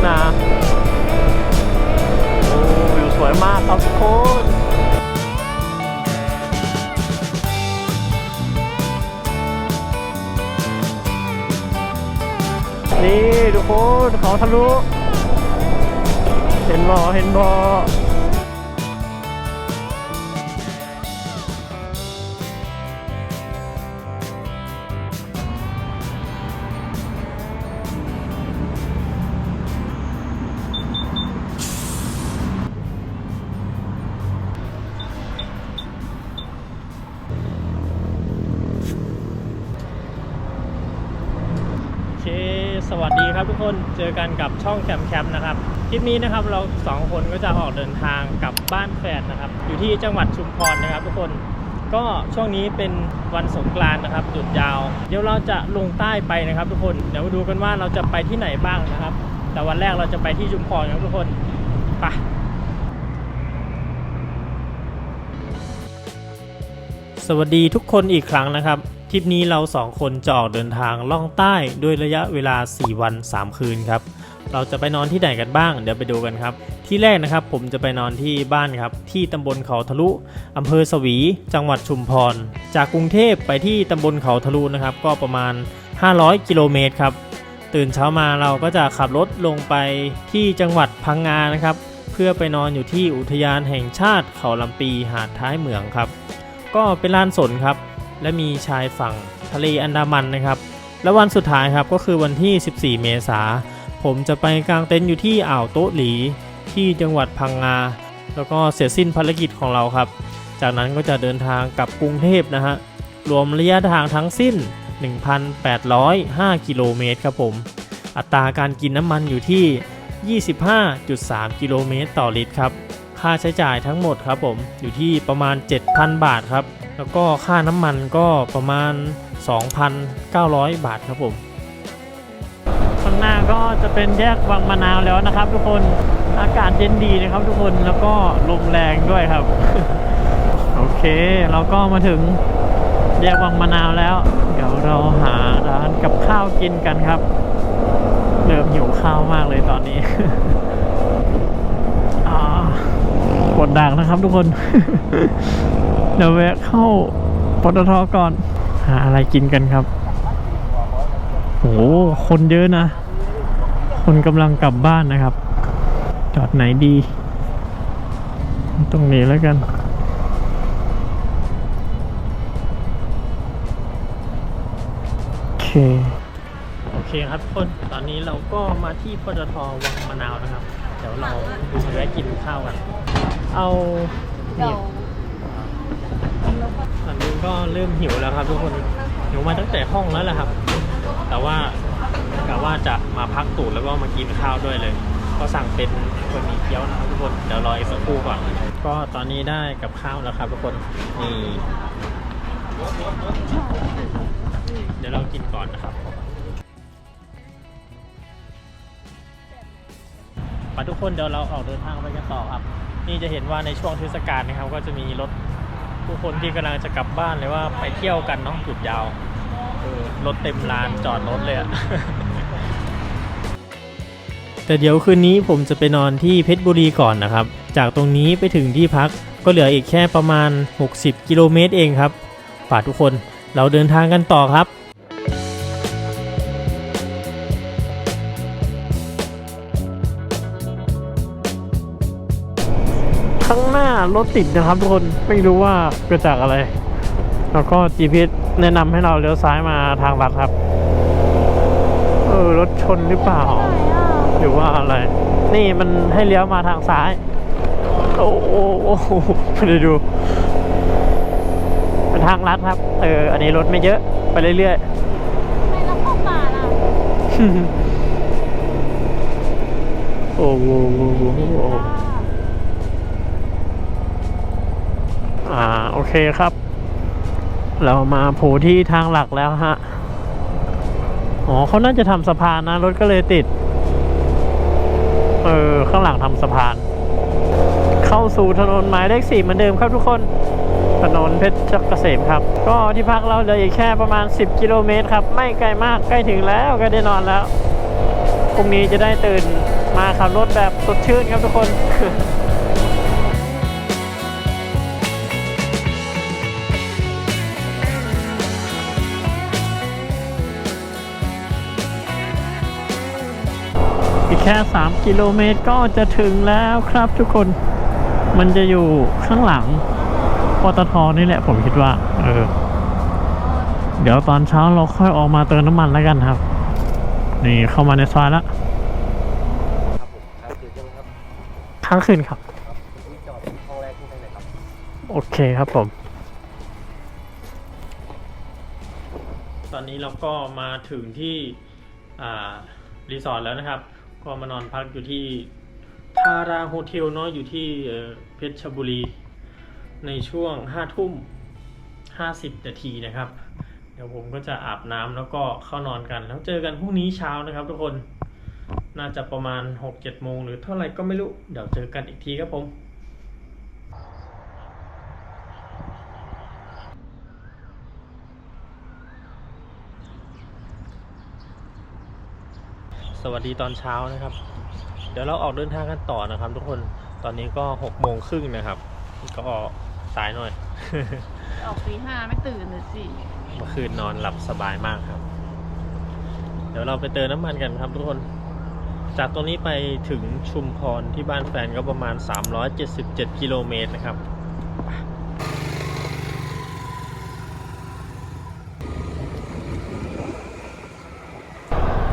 งนาโอ้วิวสวยมากครับทุกคนนี่ทุกคนเขาทะลุ เห็นบ่เห็นบ่ สวัสดีครับทุกคนเจอกันกับช่องแคมแคมนะครับคลิปนี้นะครับเราสองคนก็จะออกเดินทางกลับบ้านแฟนนะครับอยู่ที่จังหวัดชุมพรนะครับ ทุกคนก็ช่วงนี้เป็นวันสงกรานต์นะครับหยุดยาว เดี๋ยวเราจะลงใต้ไปนะครับ ทุกคนเดี๋ยวมาดูกันว่าเราจะไปที่ไหนบ้างนะครับ แต่วันแรกเราจะไปที่ชุมพรครับทุกคนไปสวัสดีทุกคนอีกครั้งนะครับ ทริปนี้เราสองคนจะออกเดินทางล่องใต้ด้วยระยะเวลา 4 วัน 3 คืนครับ เราจะไปนอนที่ไหนกันบ้าง เดี๋ยวไปดูกันครับ ที่แรกนะครับผมจะไปนอนที่บ้านครับ ที่ตำบลเขาทะลุอำเภอสวี จังหวัดชุมพร จากกรุงเทพไปที่ตำบลเขาทะลุนะครับ ก็ประมาณ 500 กิโลเมตรครับ ตื่นเช้ามาเราก็จะขับรถลงไปที่จังหวัดพังงานะครับ เพื่อไปนอนอยู่ที่อุทยานแห่งชาติเขาลำปีหาดท้ายเหมืองครับ ก็เป็นลานสนครับ และมีชายฝั่งทะเลอันดามันนะครับ และวันสุดท้ายครับก็คือวันที่ 14 เมษาผมจะไปกางเต็นท์อยู่ที่อ่าวโต๊ะหลี ที่จังหวัดพังงา แล้วก็เสร็จสิ้นภารกิจของเราครับ จากนั้นก็จะเดินทางกลับกรุงเทพนะฮะรวมระยะทางทั้งสิ้น 1,805 กิโลเมตรครับผม อัตราการกินน้ำมันอยู่ที่ 25.3 กิโลเมตรต่อลิตรครับ ค่าใช้จ่ายทั้งหมดครับผมอยู่ที่ประมาณ 7,000 บาทครับ แล้วก็ค่าน้ำมันก็ประมาณ 2,900 บาทครับผมข้างหน้าก็จะเป็นแยกวังมะนาวแล้วนะครับ ทุกคนอากาศเย็นดีนะครับ ทุกคนแล้วก็ลมแรงด้วยครับ โอเค เราก็มาถึงแยกวังมะนาวแล้ว เดี๋ยวเราหาร้านกับข้าวกินกันครับเริ่มหิวข้าวมากเลยตอนนี้อ่ากดดังนะครับทุกคน เดี๋ยวแวะเข้าปตทก่อน หาอะไรกินกันครับโหคนเยอะนะ คนกำลังกลับบ้านนะครับ จอดไหนดี ตรงนี้แล้วกันโอเคโอเคครับทุกคนตอนนี้เราก็มาที่ปตทวังมะนาวนะครับ เดี๋ยวเราจะแวะกินข้าวกัน เอานี่ ตอนนี้ก็เริ่มหิวแล้วครับทุกคนหิวมาตั้งแต่ห้องแล้วแหละครับ แต่ว่ากะว่าจะมาพักตูดแล้วก็มากินข้าวด้วยเลย ก็สั่งเป็นบะหมี่เกี๊ยวนะครับทุกคนเดี๋ยวรออีกสักครู่ก่อนก็ตอนนี้ได้กับข้าวแล้วครับทุกคนนี่เดี๋ยวเรากินก่อนนะครับไปทุกคนเดี๋ยวเราออกเดินทางไปกันต่อครับ นี่จะเห็นว่าในช่วงเทศกาลนะครับ ก็จะมีรถ ผู้คนที่กำลังจะกลับบ้านเลยว่าไปเที่ยวกันเนาะหยุดยาวรถเต็มลานจอดรถเลยอะแต่เดี๋ยวคืนนี้ผมจะไปนอนที่เพชรบุรีก่อนนะครับ จากตรงนี้ไปถึงที่พักก็เหลืออีกแค่ประมาณ 60 กิโลเมตรเองครับฝากทุกคนเราเดินทางกันต่อครับ รถติดนะครับทุกคนไม่รู้ว่าเกิดจากอะไร แล้วก็ GPS แนะนำให้เราเลี้ยวซ้ายมาทางลัดครับ เออรถชนหรือเปล่า หรือว่าอะไร นี่มันให้เลี้ยวมาทางซ้าย โอ้โหโอ้โหไม่ได้ดูเป็นทางลัดครับ เออ อันนี้รถไม่เยอะไปเรื่อยทำไมเราเข้าป่าล่ะๆโอ้โห อ่าโอเคครับ เรามาโผล่ที่ทางหลักแล้วฮะ อ๋อเขาน่าจะทำสะพานนะ รถก็เลยติด เออ ข้างหลังทำสะพาน เข้าสู่ถนนหมายเลขสี่เหมือนเดิมครับทุกคนถนนเพชรเกษมครับ ก็ที่พักเราเหลืออีกแค่ประมาณ 10 กิโลเมตรครับ ไม่ไกลมากใกล้ถึงแล้วใกล้ได้นอนแล้วพรุ่งนี้จะได้ตื่นมาขับรถแบบสดชื่นครับทุกคน ค่ 3 กิโลเมตรก็จะถึงแล้วครับทุกคน มันจะอยู่ข้างหลังปตทนี่แหละผมคิดว่า เออ เดี๋ยวตอนเช้าเราค่อยออกมาเติมน้ำมันแล้วกันครับ นี่เข้ามาในซอยแล้วครับผมครับเดี๋ยวจะครับค้างคืนครับครับที่จอดห้องแรกที่ไหนครับ โอเคครับผม ตอนนี้เราก็มาถึงที่รีสอร์ทแล้วนะครับ ก็มานอนพักอยู่ที่ทาราโฮเทลเนาะอยู่ที่เอ่อเพชรบุรี ในช่วงห้าทุ่มห้าสิบนาทีนะครับ เดี๋ยวผมก็จะอาบน้ำแล้วก็เข้านอนกัน แล้วเจอกันพรุ่งนี้เช้านะครับทุกคนน่าจะประมาณหกเจ็ดโมงหรือเท่าไหร่ก็ไม่รู้ เดี๋ยวเจอกันอีกทีครับผม สวัสดีตอนเช้านะครับ เดี๋ยวเราออกเดินทางกันต่อนะครับ ทุกคนตอนนี้ก็หกโมงครึ่งนะครับ ก็สายหน่อย ออกตีห้าไม่ตื่นเลยสิเมื่อคืนนอนหลับสบายมากครับ เดี๋ยวเราไปเติมน้ำมันกันครับ ทุกคน จากตรงนี้ไปถึงชุมพรที่บ้านแฟนก็ประมาณ 377 กิโลเมตรนะครับ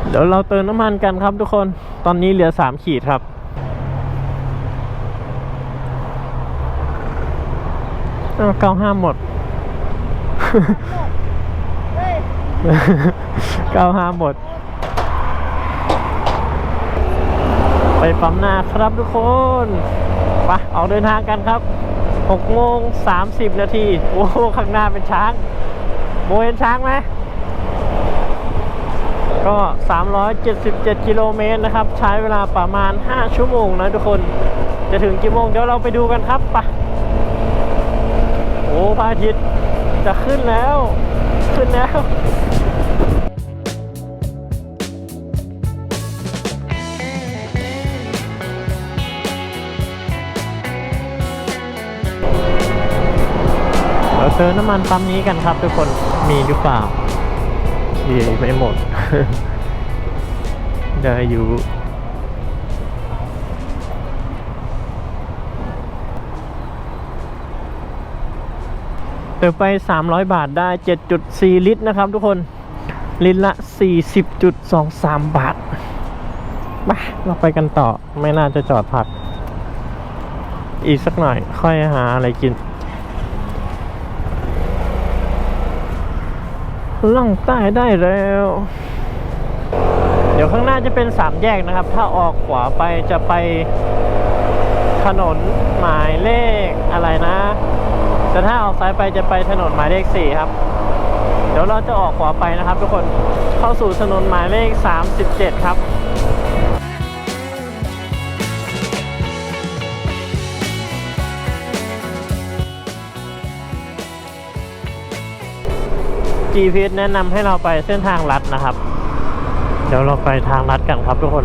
เดี๋ยวเราเติมน้ำมันกันครับทุกคน ตอนนี้เหลือ 3 ขีดครับเก้าห้าหมด เก้าห้าหมด ไปปั๊มหน้าครับทุกคนไปออกเดินทางกันครับ6โมง30 นาที โอ้โหข้างหน้าเป็นช้างโมเห็นช้างไหม ก็ 377 กิโลเมตรนะครับ ใช้เวลาประมาณ 5 ชั่วโมงนะทุกคน จะถึงกี่โมง เดี๋ยวเราไปดูกันครับไปโอ้พระอาทิตย์จะขึ้นแล้ว ขึ้นแล้วเราเติมน้ำมันปั๊มนี้กันครับทุกคนมีหรือเปล่ามีไม่หมด ได้อยู่เติมไป 300 บาทได้ 7.4 ลิตรนะครับทุกคน ลิตรละ 40.23 บาทมาเราไปกันต่อ ไม่น่าจะจอดพัก อีกสักหน่อย ค่อยหาอะไรกิน ล่องใต้ได้แล้ว เดี๋ยวข้างหน้าจะเป็นสามแยกนะครับ ถ้าออกขวาไปจะไปถนนหมายเลขอะไรนะ แต่ถ้าออกซ้ายไปจะไปถนนหมายเลขสี่ครับ เดี๋ยวเราจะออกขวาไปนะครับ ทุกคนเข้าสู่ถนนหมายเลข 37 ครับ GPS แนะนำให้เราไปเส้นทางลัดนะครับ เดี๋ยวเราไปทางลัดกันครับทุกคน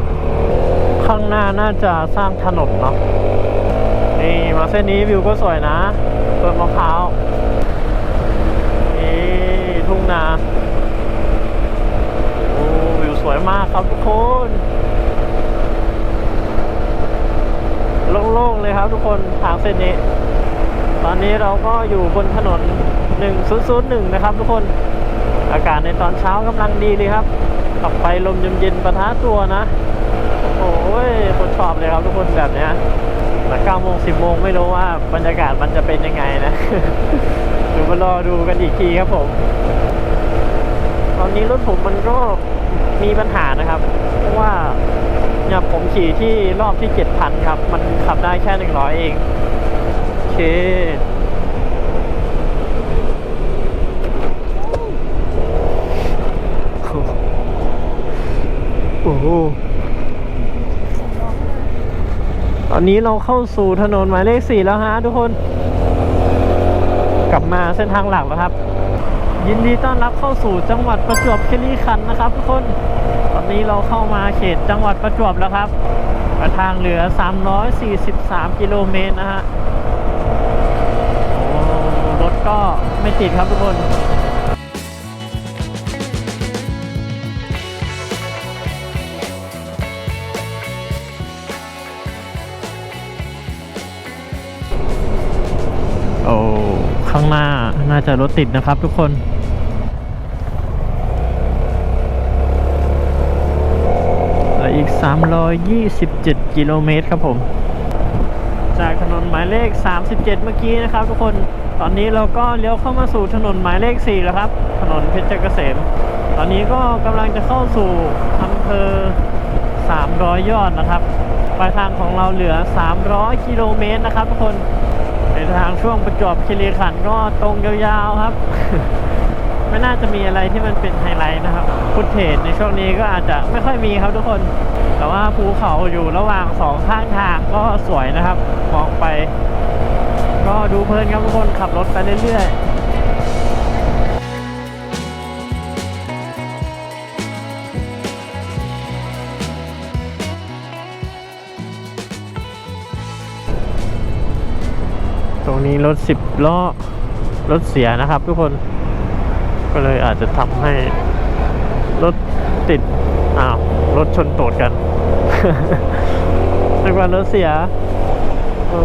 ข้างหน้าน่าจะสร้างถนนเนาะนี่มาเส้นนี้วิวก็สวยนะต้นมะพร้าวนี่ทุ่งนาโอ้วิวสวยมากครับทุกคนโล่งๆเลยครับทุกคนทางเส้นนี้ ตอนนี้เราก็อยู่บนถนน 1001 นะครับทุกคน อากาศในตอนเช้ากำลังดีเลยครับ ขับไปลมเย็นๆประทะตัวนะ โอ้ยคนชอบเลยครับทุกคนแบบเนี้ยแต่9โมง10โมงไม่รู้ว่าบรรยากาศมันจะเป็นยังไงนะเดี๋ยวมารอดูกันอีกทีครับผม ตอนนี้รถผมมันก็มีปัญหานะครับ เพราะว่าเนี่ยผมขี่ที่รอบที่7,000ครับ มันขับได้แค่100เอง โอเค โอ้โหตอนนี้เราเข้าสู่ถนนหมายเลขสี่แล้วฮะทุกคน กลับมาเส้นทางหลักแล้วครับ ยินดีต้อนรับเข้าสู่จังหวัดประจวบคีรีขันธ์นะครับทุกคน ตอนนี้เราเข้ามาเขตจังหวัดประจวบแล้วครับระทางเหลือ 343 กิโลเมตรนะฮะรถก็ไม่ติดครับทุกคน จะรถติดนะครับทุกคนอีก 327 กิโลเมตรครับผม จากถนนหมายเลข 37 เมื่อกี้นะครับทุกคน ตอนนี้เราก็เลี้ยวเข้ามาสู่ถนนหมายเลข 4 แล้วครับ ถนนเพชรเกษม ตอนนี้ก็กำลังจะเข้าสู่อำเภอ 300 ยอดนะครับ ปลายทางของเราเหลือ 300 กิโลเมตรนะครับทุกคน ทางช่วงประจวบคีรีขันธ์ก็ตรงยาวๆครับ ไม่น่าจะมีอะไรที่มันเป็นไฮไลท์นะครับ พุทเทศในช่วงนี้ก็อาจจะไม่ค่อยมีครับทุกคน แต่ว่าภูเขาอยู่ระหว่างสองข้างทางก็สวยนะครับ มองไป ก็ดูเพลินครับทุกคนขับรถไปเรื่อยๆ รถสิบล้อรถเสียนะครับ ทุกคนก็เลยอาจจะทำให้รถติดอ้าวรถชนตูดกันนึกว่ารถเสียโอ้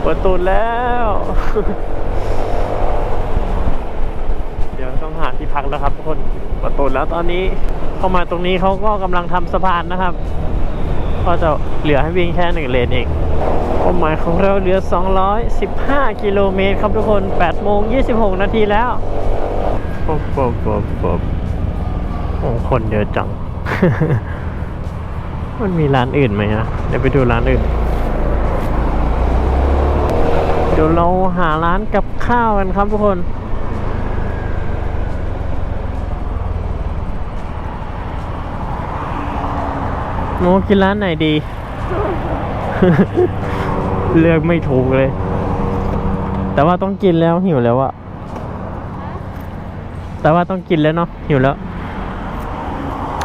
เปิดตูดแล้ว เดี๋ยวต้องหาที่พักแล้วครับทุกคนเปิดตูดแล้วตอนนี้เข้ามาตรงนี้เขาก็กำลังทำสะพานนะครับ ก็จะเหลือให้วิ่งแค่หนึ่งเลนเองเป้าหมายของเราเหลือ 215 กิโลเมตรครับทุกคน 8 โมง 26 นาทีแล้วปบปบปบปบโอ้คนเยอะจัง มันมีร้านอื่นไหมฮะเดี๋ยวไปดูร้านอื่น เดี๋ยวเราหาร้านกับข้าวกันครับทุกคน โมกินร้านไหนดี เลือกไม่ถูกเลย แต่ว่าต้องกินแล้วหิวแล้วอะแต่ว่าต้องกินแล้วเนาะหิวแล้ว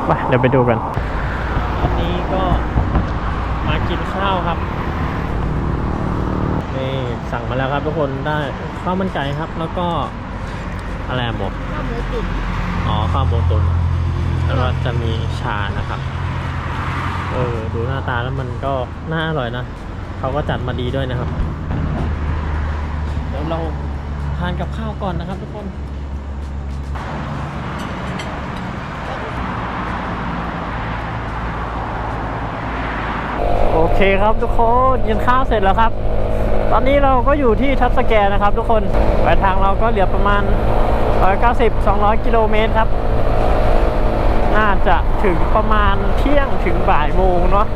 ไปเดี๋ยวไปดูกันวันนี้ก็มากินข้าวครับนี่สั่งมาแล้วครับทุกคนได้ข้าวมันไก่ครับ แล้วก็อะไรอะหมกข้าวหมูตุ๋นอ๋อข้าวหมูตุนแล้วก็จะมีชานะครับ เออดูหน้าตาแล้วมันก็น่าอร่อยนะเขาก็จัดมาดีด้วยนะครับ เดี๋ยวเราทานกับข้าวก่อนนะครับทุกคนโอเคครับทุกคนกินข้าวเสร็จแล้วครับ ตอนนี้เราก็อยู่ที่ทับสแกนะครับทุกคนปลายทางเราก็เหลือประมาณ 190 200 กิโลเมตรครับ น่าจะถึงประมาณเที่ยงถึงบ่ายโมงเนาะ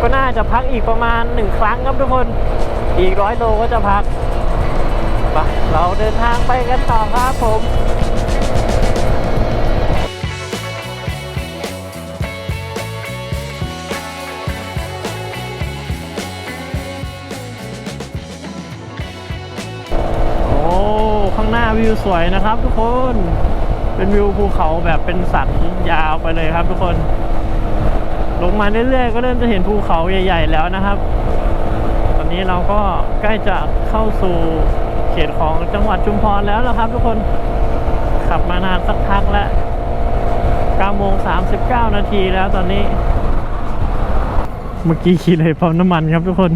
ก็น่าจะพักอีกประมาณหนึ่งครั้งครับทุกคนอีกร้อยโลก็จะพักไปเราเดินทางไปกันต่อครับผมโอ้ข้างหน้าวิวสวยนะครับทุกคน เป็นวิวภูเขาแบบเป็นสันยาวไปเลยครับทุกคน ลงมาเรื่อยๆก็เริ่มจะเห็นภูเขาใหญ่ ๆ แล้วนะครับ ตอนนี้เราก็ใกล้จะเข้าสู่เขตของจังหวัดชุมพรแล้วละครับ ทุกคนขับมานานสักพักแล้ว9โมง39 นาทีแล้วตอนนี้ เมื่อกี้ขี่เลยปั๊มน้ำมันครับทุกคน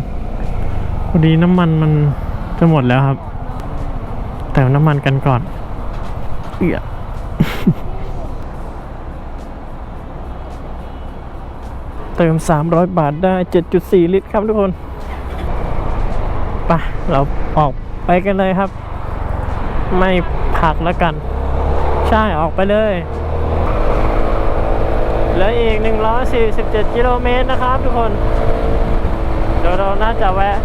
พอดีน้ำมันมันจะหมดแล้วครับเติมน้ำมันกันก่อนเอือ เติม 300 บาทได้ 7.4 ลิตรครับทุกคนไปเราออกไปกันเลยครับ ไม่พักแล้วกัน ใช่ออกไปเลยเหลืออีก 147 กิโลเมตรนะครับทุกคน เดี๋ยวเราน่าจะแวะ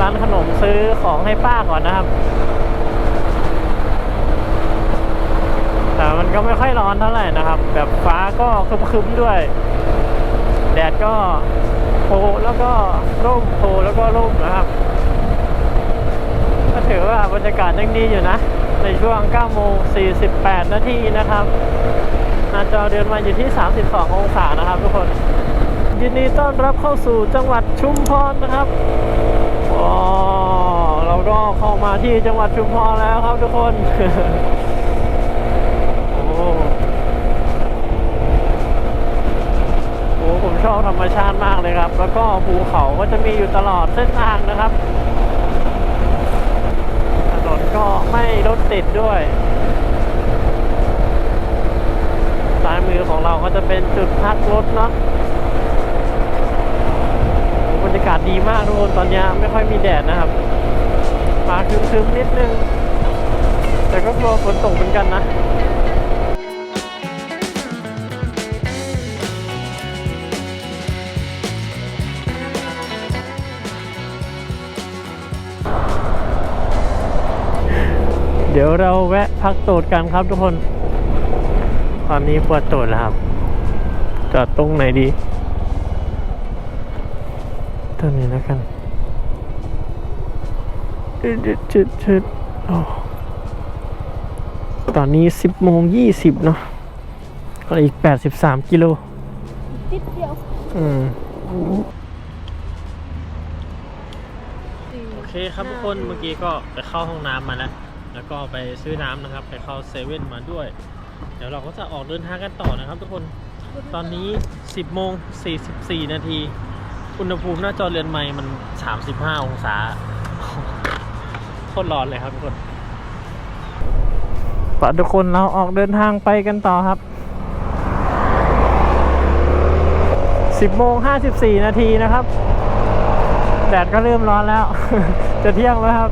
ร้านขนมซื้อของให้ป้าก่อนนะครับ แต่มันก็ไม่ค่อยร้อนเท่าไหร่นะครับ แบบฟ้าก็ครึ้มๆด้วย แดดก็โพแล้วก็ร่มโพแล้วก็ร่มนะครับ ก็ถือว่าบรรยากาศยังดีอยู่นะ ในช่วง9โมง48 นาทีนะครับหน้าจอเดือนมาอยู่ที่ 32 องศานะครับทุกคน ยินดีต้อนรับเข้าสู่จังหวัดชุมพรนะครับอ๋อเราก็เข้ามาที่จังหวัดชุมพรแล้วครับทุกคน โอ้โหผม ชอบธรรมชาติมากเลยครับ แล้วก็ภูเขาก็จะมีอยู่ตลอดเส้นทางนะครับ ถนนก็ไม่รถติดด้วยซ้ายมือของเราก็จะเป็นจุดพักรถเนาะโอ้บรรยากาศดีมากทุกคนตอนนี้ไม่ค่อยมีแดดนะครับมาคึมๆนิดนึง แต่ก็กลัวฝนตกเหมือนกันนะ เดี๋ยวเราแวะพักตูดกันครับทุกคน ตอนนี้ปวดตูดแล้วครับ จอดตรงไหนดีตรงนี้แล้วกันชึดชึดชึดโอ้ตอนนี้สิบโมงยี่สิบเนาะก็อีกแปดสิบสามกิโลนิดเดียว อืมโอเคครับทุกคนเมื่อกี้ก็ไปเข้าห้องน้ำมาแล้ว แล้วก็ไปซื้อน้ำนะครับ ไปเข้าเซเว่นมาด้วย เดี๋ยวเราก็จะออกเดินทางกันต่อนะครับ ทุกคนตอนนี้ 10โมง44 นาที อุณหภูมิหน้าจอเรือนไม้มัน 35 องศาโคตรร้อนเลยครับทุกคนปะทุกคนเราออกเดินทางไปกันต่อครับ 10โมง54 นาทีนะครับ แดดก็เริ่มร้อนแล้ว จะเที่ยงแล้วครับ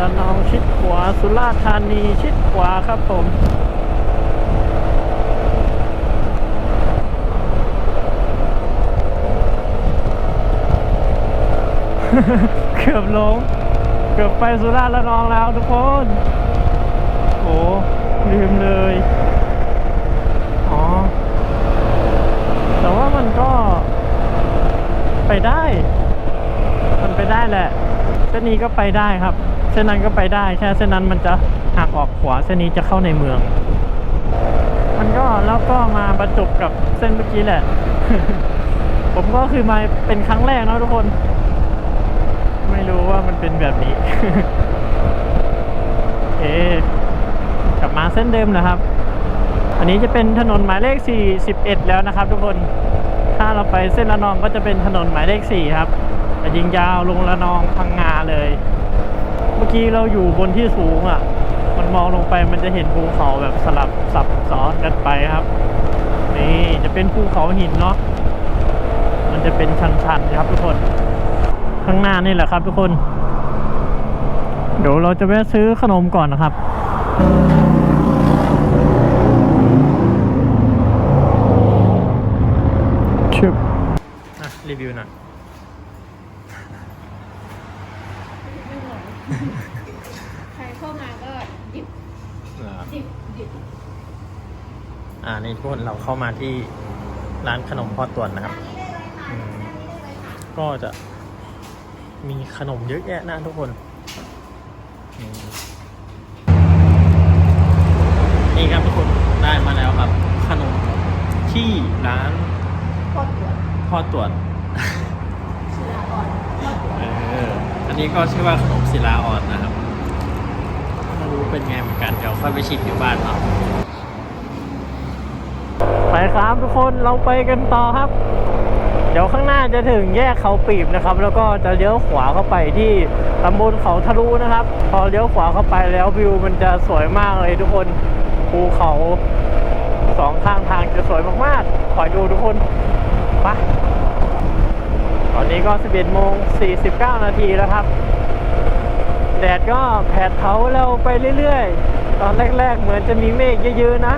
ระนองชิดขวา สุราษฎร์ธานีชิดขวาครับผมเกือบลง เกือบไปสุราษฎร์ระนองแล้วทุกคนโอ้ลืมเลย อ๋อ แต่ว่ามันก็ ไปได้ มันไปได้แหละเส้นนี้ก็ไปได้ครับ ส้นนั้นก็ไปได้แค่เส้นนั้นมันจะหักออกขวาเส้นนี้จะเข้าในเมือง มันก็แล้วก็มาประจบกับเส้นเมื่อกี้แหละ ผมก็คือมาเป็นครั้งแรกนะทุกคน ไม่รู้ว่ามันเป็นแบบนี้เอกลับมาเส้นเดิมนะครับ อันนี้จะเป็นถนนหมายเลข 41 แล้วนะครับ ทุกคน ถ้าเราไปเส้นระนองก็จะเป็นถนนหมายเลข 4 ครับยิงยาวลงระนองพังงาเลย กี้เราอยู่บนที่สูงอะ่ะ มันมองลงไปมันจะเห็นภูเขาแบบสลับซับซ้อนกันไปครับ นี่จะเป็นภูเขาหินเนาะ มันจะเป็นชันๆครับทุกคน ข้างหน้านี่แหละครับทุกคน เดี๋ยวเราจะแวะซื้อขนมก่อนนะครับชิบอะรีวิวหน่อย เราเข้ามาที่ร้านขนมพ่อต่วนนะครับอืมก็จะมีขนมเยอะแยะนะทุกคนอืมนี่ครับทุกคนได้มาแล้วครับ ขนมที่ร้านพอดตัวพ่อต่วนศิลาอ่อนพอดตัวเอออันนี้ก็ชื่อว่าขนมศิลาอ่อนนะครับไม่รู้เป็นไงเหมือนกันเดี๋ยวค่อยไปชิมอยู่บ้านเนาะ ไปครับทุกคนเราไปกันต่อครับ เดี๋ยวข้างหน้าจะถึงแยกเขาปีบนะครับ แล้วก็จะเลี้ยวขวาเข้าไปที่ตำบลเขาทะลุนะครับ พอเลี้ยวขวาเข้าไปแล้ววิวมันจะสวยมากเลยทุกคนภูเขาสองข้างทางจะสวยมากๆคอยดูทุกคนไปตอนนี้ก็ 11โมง 49 นาทีแล้วครับ แดดก็แผดเผาเราไปเรื่อยๆ ตอนแรกๆ เหมือนจะมีเมฆเยอะๆนะ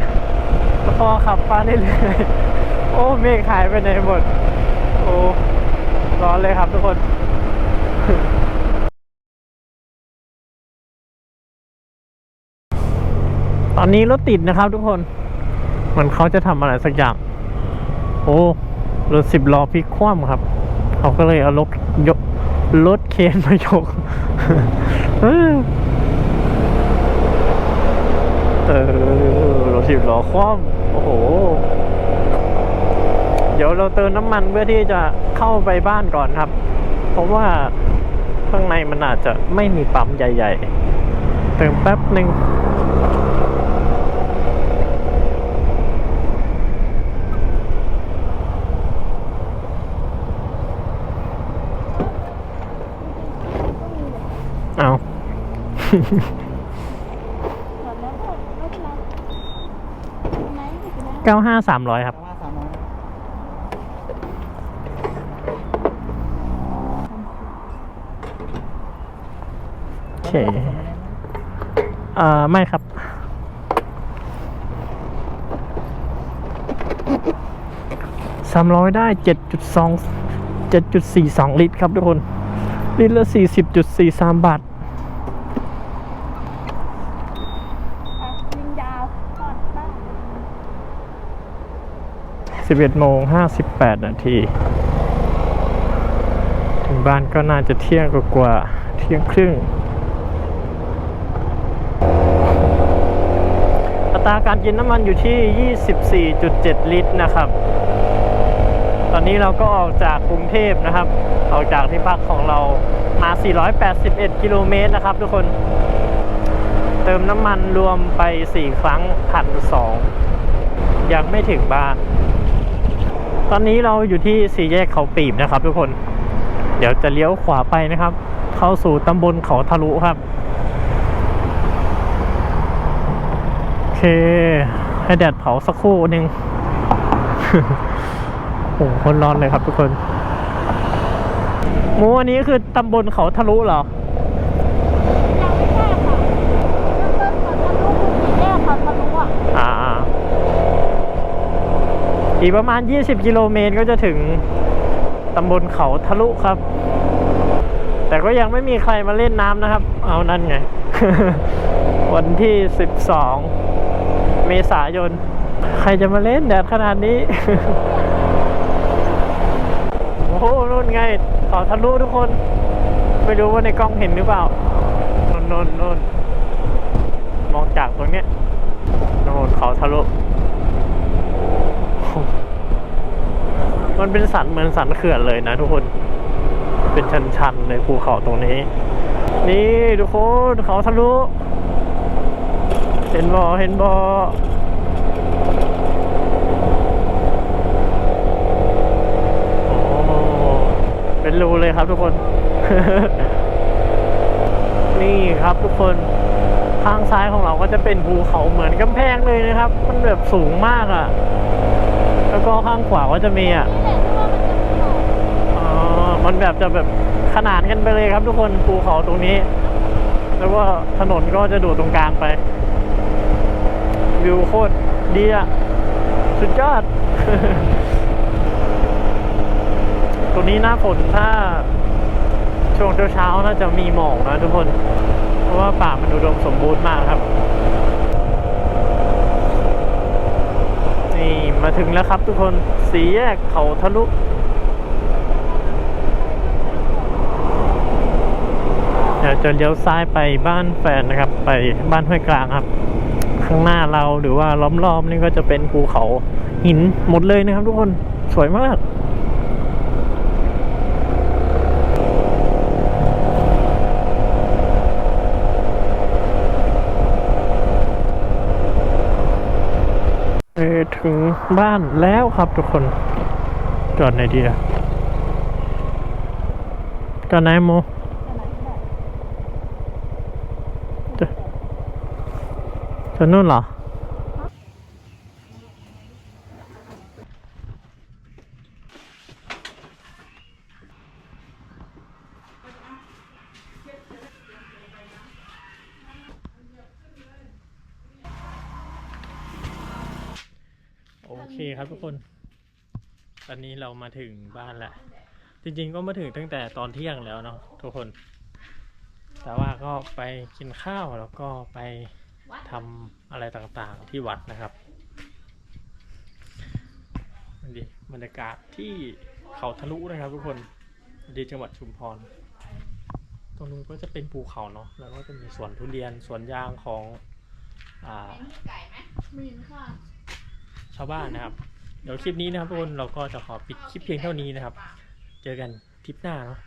พอขับไปเรื่อยๆโอ้เมฆหายไปไหนหมด โอ้ร้อนเลยครับทุกคนตอนนี้รถติดนะครับทุกคนเหมือนเขาจะทำอะไรสักอย่าง โอ้ รถสิบล้อพลิกคว่ำครับ เขาก็เลยเอารถยกรถเคนมายก เออเอรถสิบล้อคว่ำ อ้โห เดี๋ยวเราเติมน้ำมันเพื่อที่จะเข้าไปบ้านก่อนครับ เพราะว่าข้างในมันอาจจะไม่มีปั๊มใหญ่ ๆ เติมแป๊บหนึ่งเอา หมดแล้วก็ไม่เป็นไรทำไมไม่ เก้าห้าสามร้อยครับ ว่าสามร้อยโอเค เอ่อ ไม่ครับ สามร้อยได้เจ็ดจุดสองเจ็ดจุดสี่สองลิตรครับทุกคน ลิตรละสี่สิบจุดสี่สามบาท 11โมง58 นาที ถึงบ้านก็น่าจะเที่ยงกว่าเที่ยงครึ่ง อัตราการกินน้ำมันอยู่ที่ 24.7 ลิตรนะครับ ตอนนี้เราก็ออกจากกรุงเทพนะครับ ออกจากที่พักของเรามา 481 กิโลเมตรนะครับทุกคน เติมน้ำมันรวมไป 4 ครั้งพันสองยังไม่ถึงบ้าน ตอนนี้เราอยู่ที่สี่แยกเขาปีบนะครับ ทุกคน เดี๋ยวจะเลี้ยวขวาไปนะครับ เข้าสู่ตำบลเขาทะลุครับ โอเค ให้แดดเผาสักครู่หนึ่งโอ้โหคนร้อนเลยครับทุกคนหมูอันนี้คือตำบลเขาทะลุเหรอ ยังไม่แค่ค่ะเริ่มต้นก่อนทะลุคือสี่แยกค่ะทะลุอะ อ่า อีกประมาณ 20 กิโลเมตรก็จะถึงตำบลเขาทะลุครับ แต่ก็ยังไม่มีใครมาเล่นน้ำนะครับ เอานั่นไง วันที่ 12 เมษายน ใครจะมาเล่นแดดขนาดนี้ โอ้โหนู่นไงเขาทะลุทุกคน ไม่รู้ว่าในกล้องเห็นหรือเปล่าโนนนนมองจากตรงเนี้ยโนนเขาทะลุ มันเป็นสันเหมือนสันเขื่อนเลยนะทุกคน เป็นชันๆเลยภูเขาตรงนี้ นี่ทุกคนเขาทะลุ เห็นบอเห็นบอโอ้เป็นรูเลยครับทุกคน นี่ครับทุกคนข้างซ้ายของเราก็จะเป็นภูเขาเหมือนกำแพงเลยนะครับ มันแบบสูงมากอะ่ะ แล้วก็ข้างขวาก็จะมีอะอ๋อมันแบบจะแบบขนานกันไปเลยครับทุกคนภูเขาตรงนี้ แล้วก็ถนนก็จะดูตรงกลางไป วิวโคตรดีอะสุดยอด ตรงนี้หน้าฝนถ้าช่วงเช้าๆน่าจะมีหมอกนะทุกคน เพราะว่าป่ามันอุดมสมบูรณ์มากครับ นี่ มาถึงแล้วครับทุกคนสีแยกเขาทะลุเดี๋ยวจะเลี้ยวซ้ายไปบ้านแฟนนะครับ ไปบ้านห้วยกลางครับ ข้างหน้าเราหรือว่าล้อมๆนี่ก็จะเป็นภูเขาหินหมดเลยนะครับทุกคนสวยมาก เออ ถึงบ้านแล้วครับทุกคน จอดไหนดีอะจอดไหนโมจอจอดนู่นเหรอ โอเคครับทุกคน ตอนนี้เรามาถึงบ้านแล้วจริงๆก็มาถึงตั้งแต่ตอนเที่ยงแล้วเนาะทุกคน แต่ว่าก็ไปกินข้าวแล้วก็ไปทำอะไรต่างๆที่วัดนะครับดีบรรยากาศที่เขาทะลุนะครับ ทุกคนดีจังหวัดชุมพร ตรงนู้นก็จะเป็นภูเขาเนาะแล้วก็จะมีสวนทุเรียนสวนยางของอ่ามีค่ะ ชาวบ้านนะครับ เดี๋ยวคลิปนี้นะครับทุกคนเราก็จะขอปิดคลิปเพียงเท่านี้นะครับ เจอกันคลิปหน้าเนาะ